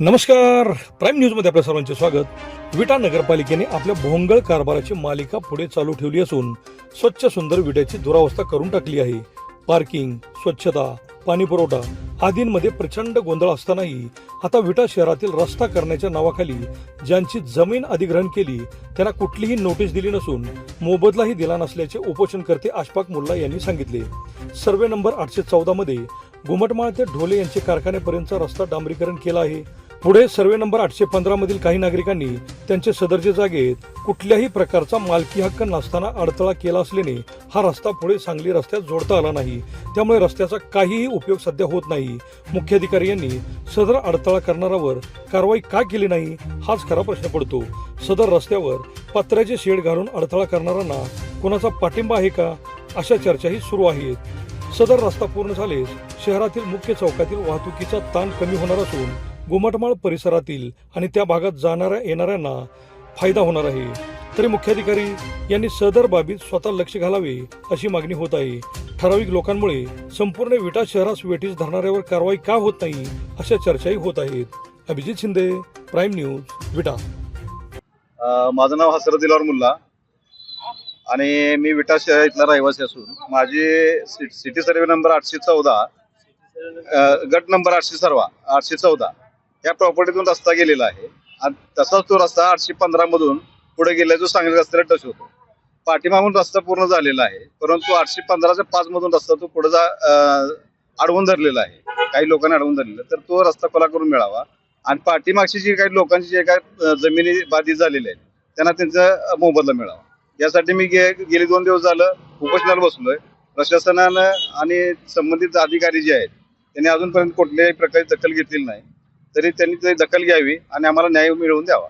नमस्कार. प्राईम न्यूजमध्ये आपल्या सर्वांचे स्वागत. विटा नगरपालिकेने आपल्या भोंगळ कारभाराची मालिका पुढे चालू ठेवली असून स्वच्छ सुंदर विट्याची दुरावस्था करून टाकली आहे. पार्किंग स्वच्छता पाणी पुरवठा आदींमध्ये प्रचंड गोंधळ असतानाही आता विटा शहरातील रस्ता करण्याच्या नावाखाली ज्यांची जमीन अधिग्रहण केली त्यांना कुठलीही नोटीस दिली नसून मोबदलाही दिला नसल्याचे उपोषणकर्ते अशफाक मुल्ला यांनी सांगितले. सर्वे नंबर आठशे चौदा मध्ये घुमटमाळ ते ढोले यांचे कारखान्यापर्यंतचा रस्ता डांबरीकरण केला आहे. पुढे सर्वे नंबर आठशे पंधरा मधील काही नागरिकांनी त्यांचे सदरच्या जागेत कुठल्याही प्रकारचा मालकी हक्क नसताना अडथळा केला असल्याने हा रस्ता पुढे सांगली रस्त्यात जोडता आला नाही. त्यामुळे रस्त्याचा काहीही उपयोग सध्या होत नाही. मुख्याधिकारी यांनी सदर अडथळा करणाऱ्यावर कारवाई का केली नाही हाच खरा प्रश्न पडतो. सदर रस्त्यावर पत्र्याचे शेड घालून अडथळा करणाऱ्यांना कोणाचा पाठिंबा आहे का अशा चर्चाही सुरू आहेत. सदर रस्ता पूर्ण झालेस शहरातील मुख्य चौकातील वाहतुकीचा ताण कमी होणार असून गुमटमाळ परिसरातील आणि त्या भागात जाणाऱ्या येणाऱ्यांना फायदा होणार आहे. तरी मुख्याधिकारी यांनी सदर बाबीत स्वतः लक्ष घालावे अशी मागणी होत आहे. ठराविक लोकांमुळे संपूर्ण विटा शहरास वेठीस धरणाऱ्यावर कारवाई का होत नाही अशा चर्चाही होत आहेत. Abhijit Shinde prime news Vita. माझं नाव हसरत दिलावर मुल्ला. आणि मी विटा शहर इथला रहिवासी असून माझी सि- सिटी सर्वे नंबर आठशे चौदा गट नंबर आठशे सर्वा आठशे चौदा. या प्रॉपर्टीतून रस्ता गेलेला आहे. आणि तसाच तो रस्ता आठशे पंधरा मधून पुढे गेला जो सांगली रस्त्याला टच होतो. पाठीमागून रस्ता पूर्ण झालेला आहे परंतु आठशे पंधराच्या पाच मधून रस्ता तो पुढे जा अडवून धरलेला आहे. काही लोकांनी अडवून धरलेला तर तो रस्ता खोला करून मिळावा. आणि पाठीमागची जी काही लोकांची जे काही जमिनी बाधित झालेल्या आहेत त्यांना त्यांचा मोबदला मिळावा. यासाठी मी गे गेले दोन दिवस झालं उपोषणाला बसलोय. प्रशासनानं आणि संबंधित अधिकारी जे आहेत त्यांनी अजूनपर्यंत कुठल्याही प्रकारची दखल घेतलेली नाही. तरी त्यांनी ते दखल घ्यावी आणि आम्हाला न्याय मिळवून द्यावा.